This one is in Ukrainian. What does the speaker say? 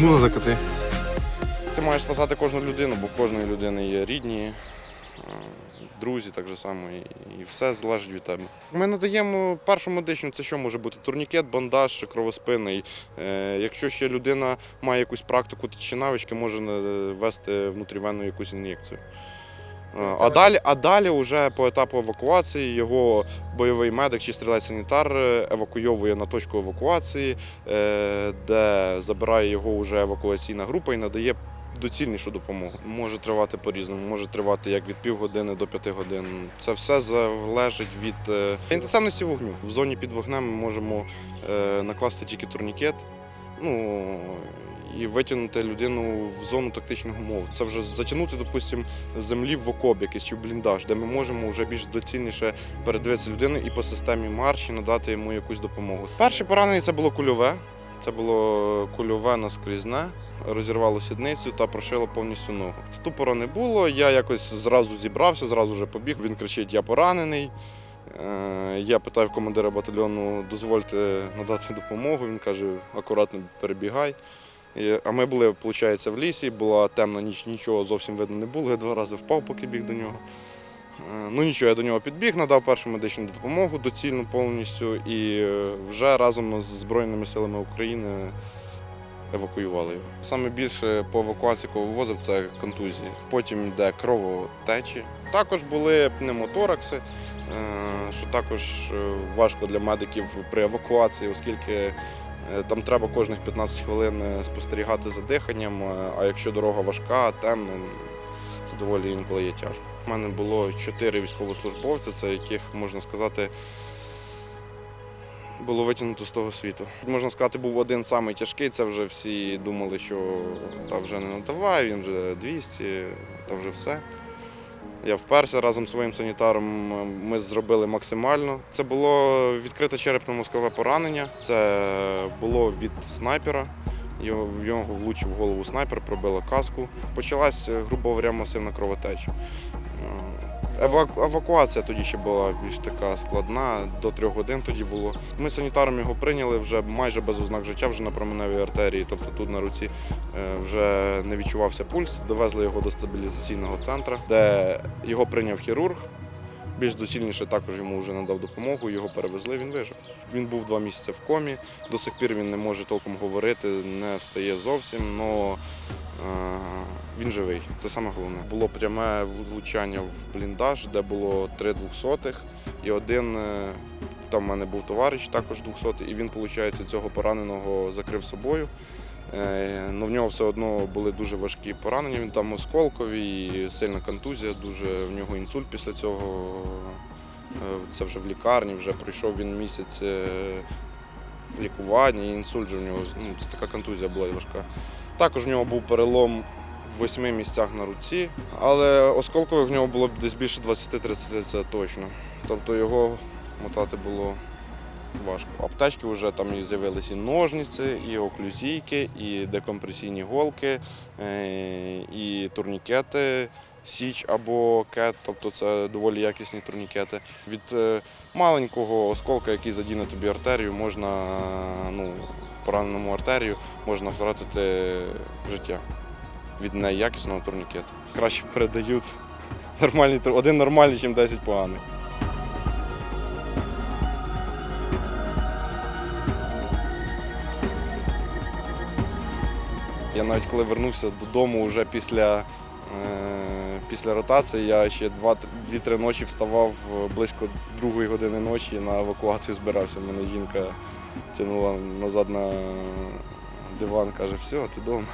Чому на КТ? Ти маєш спасати кожну людину, бо в кожної людини є рідні, е, друзі, так же само, і- все залежить від тебе. Ми надаємо першу медичну, це що може бути? Турнікет, бандаж, кровоспинний. Е, Якщо ще людина має якусь практику чи навички, може вести ввести внутрівенну якусь ін'єкцію. Е, А далі, а далі вже по етапу евакуації його бойовий медик чи стрілець-санітар е, евакуйовує на точку евакуації, е, де забирає його вже евакуаційна група і надає доцільнішу допомогу. Може тривати по-різному, може тривати як від півгодини до п'яти годин. Це все залежить від інтенсивності вогню. В зоні під вогнем ми можемо накласти тільки турнікет. Ну, і витягнути людину в зону тактичних умов. Це вже затягнути, допустимо, землі в окоп якийсь чи в бліндаж, де ми можемо вже більш доцільніше передивитися людину і по системі марші надати йому якусь допомогу. Перше поранення це було кульове. Це було кульове наскрізне, розірвало сідницю та прошило повністю ногу. Ступора не було. Я якось зразу зібрався, зразу вже побіг. Він кричить: Я поранений. Е, Я питаю командира батальйону, дозвольте надати допомогу. Він каже, акуратно перебігай. А ми були, виходить, в лісі, була темна ніч, нічого зовсім видно не було. Я два рази впав, поки біг до нього. Е, Ну нічого, я до нього підбіг, надав першу медичну допомогу доцільну повністю і е, вже разом з Збройними силами України евакуювали його. Саме більше по евакуації, кого вивозив, це контузії. Потім йде кровотечі. Також були пневмоторакси, е, що також важко для медиків при евакуації, оскільки там треба кожних 15 хвилин е, спостерігати за диханням. е, А якщо дорога важка, темна, це доволі інколи є тяжко. У мене було чотири військовослужбовця, це яких можна сказати. Було витягнуто з того світу. Можна сказати, був один самий тяжкий. Це вже всі думали, що та вже не надавай, він вже 200, та вже все. Я вперся разом з своїм санітаром. Ми зробили максимально. Це було відкрите черепно-мозкове поранення. Це було від снайпера. В нього влучив голову снайпер, пробило каску. Почалась, грубо говоря, масивна кровотеча. Е, еваку- Евакуація тоді ще була більш така складна, до трьох годин тоді було. Ми санітаром його прийняли вже майже без ознак життя, вже на променевій артерії, тобто тут на руці е, вже не відчувався пульс. Довезли його до стабілізаційного центру, де його прийняв хірург. Більш доцільніше також йому вже надав допомогу, його перевезли, він вижив. Він був два місяці в комі, до сих пір він не може толком говорити, не встає зовсім, але він живий. Це саме головне. Було пряме влучання в бліндаж, де було три двохсотих, і один е, там в мене був товариш, також двохсотий, і він, виходить, цього пораненого закрив собою. Е, Ну, в нього все одно були дуже важкі поранення. Він там осколкові, сильна контузія, дуже в нього інсульт після цього. Е, Це вже в лікарні, вже пройшов він місяць лікування, і інсульт вже в нього. Ну, це така контузія була важка. Також в нього був перелом в восьми місцях на руці, але осколкових в нього було десь більше 20-30, це точно. Тобто його мотати було важко. Аптечки вже там і з'явилися і ножниці, і оклюзійки, і декомпресійні голки, е, і турнікети. Січ або кет, тобто це доволі якісні турнікети. Від е, маленького осколка, який задіне тобі артерію, можна ну, пораненому артерію, можна втратити життя від неякісного турнікету. Краще передають нормальні, тур- один нормальний, ніж 10 поганих. Я навіть коли вернувся додому вже після, е, після ротації, я ще 2-3 ночі вставав близько другої години ночі на евакуацію збирався. Мене жінка тягнула назад на диван, каже, все, ти вдома.